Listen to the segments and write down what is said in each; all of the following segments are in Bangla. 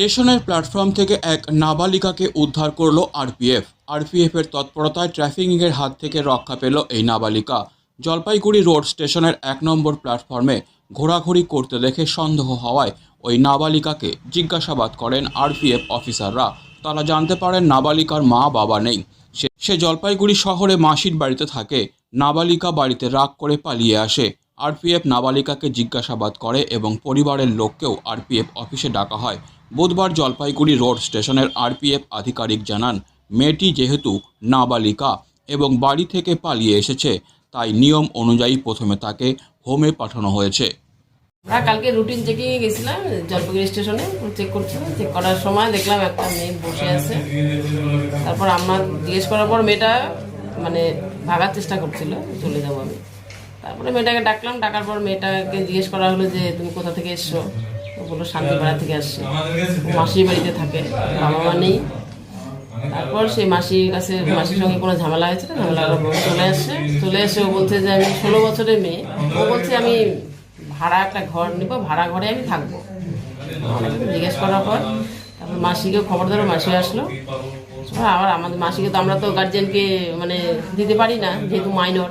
স্টেশনের প্ল্যাটফর্ম থেকে এক নাবালিকাকে উদ্ধার করল আরপিএফ। আরপিএফের তৎপরতায় ট্রাফিকিংয়ের হাত থেকে রক্ষা পেল এই নাবালিকা। জলপাইগুড়ি রোড স্টেশনের এক নম্বর প্ল্যাটফর্মে ঘোরাঘুরি করতে দেখে সন্দেহ হওয়ায় ওই নাবালিকাকে জিজ্ঞাসাবাদ করেন আরপিএফ অফিসাররা। তারা জানতে পারেন নাবালিকার মা বাবা নেই। সে জলপাইগুড়ি শহরে মাসির বাড়িতে থাকে। নাবালিকা বাড়িতে রাগ করে পালিয়ে আসে। আরপিএফ নাবালিকাকে জিজ্ঞাসাবাদ করে এবং পরিবারের লোককেও আরপিএফ অফিসে ডাকা হয়। বুধবার জলপাইগুড়ি রোড স্টেশনের আরপিএফ আধিকারিক জানান, মেয়েটি যেহেতু নাবালিকা এবং বাড়ি থেকে পালিয়ে এসেছে, তাই নিয়ম অনুযায়ী প্রথমে তাকে হোমে পাঠানো হয়েছে। আমরা কালকে রুটিন চেকিং গেছিলাম, জলপাইগুড়ি স্টেশনে চেক করছিলাম চেক করার সময় দেখলাম একটা মেয়ে বসে আছে। তারপর আমরা জিজ্ঞেস করার পর মেয়েটা মানে ভাগার চেষ্টা করছিল, চলে যাব আমি। তারপরে মেয়েটাকে ডাকলাম, ডাকার পর মেয়েটাকে জিজ্ঞেস করা হলো যে, তুমি কোথা থেকে এসছো? ও বলল, শান্তিপাড়া থেকে আসছে। মাসির বাড়িতে থাকে বাবা মা নেই। তারপর সেই মাসির কাছে, মাসির সঙ্গে কোনো ঝামেলা হয়েছে ঝামেলা চলে আসছে। চলে এসে ও বলছে যে, আমি ষোলো বছরের মেয়ে। ও বলছে, আমি ভাড়া একটা ঘর নিব, ভাড়া ঘরে আমি থাকব। জিজ্ঞেস করার পর তারপর মাসিকে খবর দিল মাসি আসলো। আবার আমাদের মাসিকে তো আমরা তো গার্জেনকে মানে দিতে পারি না, যেহেতু মাইনর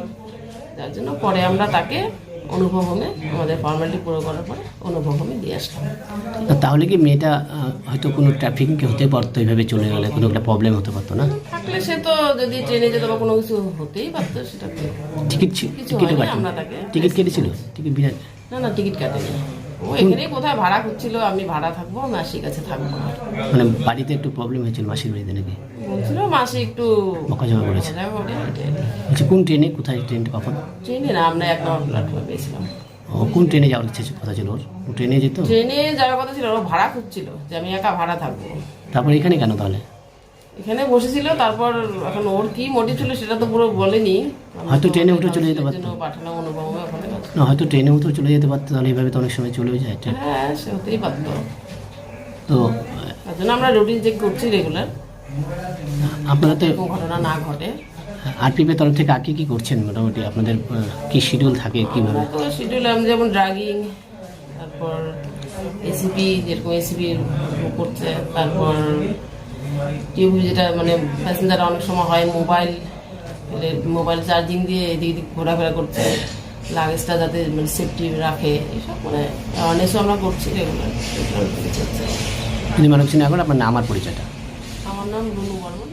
যার জন্য পরে আমরা তাকে অনুভব হোমে আমাদের ফর্মালিটি পুরো করার পরে অনুভব হোমে দিয়ে আসলাম। তাহলে কি মেয়েটা হয়তো কোনো ট্রাফিককে হতে পারতো এইভাবে চলে গেলে কোনো একটা প্রবলেম হতে পারতো না? থাকলে সে তো যদি ট্রেনে যেত বা কোনো কিছু হতেই পারতো সেটা টিকিট ছিল আমরা তাকে টিকিট কেটেছিল? টিকিট বিরাট না না টিকিট কাটেনি। ও এখানেই কোথায় ভাড়া করছিল? আমি ভাড়া থাকব মাসির কাছে থাকব। মানে বাড়িতে একটু প্রবলেম হয়েছিল মাসির বাড়িতে নাকি? বলছিল মাসি একটু বকাঝকা করেছে। মজা করে এটাই। বলছি কোন ট্রেনে? কোথায় ট্রেনটা কখন? ট্রেনে না আমরা এক নম্বর প্ল্যাটফর্মে পেয়েছিলাম ও কোন ট্রেনে যাওয়ার ইচ্ছে ছিল- কথা ছিল ওর? ও ট্রেনে যেত? ট্রেনে যাওয়ার কথা ছিল ও ভাড়া খুঁজছিল যে আমি একা ভাড়া থাকব। তারপর এখানে কেন তাহলে? এখানে বসেছিল তারপর এখন ওর কি মোটিভ ছিল সেটা তো পুরো বলেনি। হয়তো ট্রেনে উঠে চলে যেতে পারতো। ওখানে। না হয়তো ট্রেনে উঠে চলে যেতে পারতো তাহলে এইভাবে তো অনেক সময় চলেও যায় হ্যাঁ সে হতেই পারতো। তো তার জন্য আমরা রুটিন চেক করছি রেগুলার আপনারা তো কোনো ঘটনা না ঘটে। আরপিএফের তরফ থেকে আর কি কি করছেন মোটামুটি? আপনাদের কি শিডিউল থাকে কীভাবে? তো শিডিউল আমি যেমন ড্রাগিং তারপর এসিপি যেরকম এসিপি করছে তারপর টিউবি যেটা মানে প্যাসেঞ্জার অনেক সময় হয় মোবাইল মোবাইল চার্জিং দিয়ে এদিক এদিক ঘোরাফেরা করছে লাগেজটা যাতে মানে সেফটি রাখে এসব মানে অনেক আমরা করছি রেগুলার মানে মানুষ না করে আপনার নাম আর পরিচয়টা? আমার নাম রুনু বর্মন।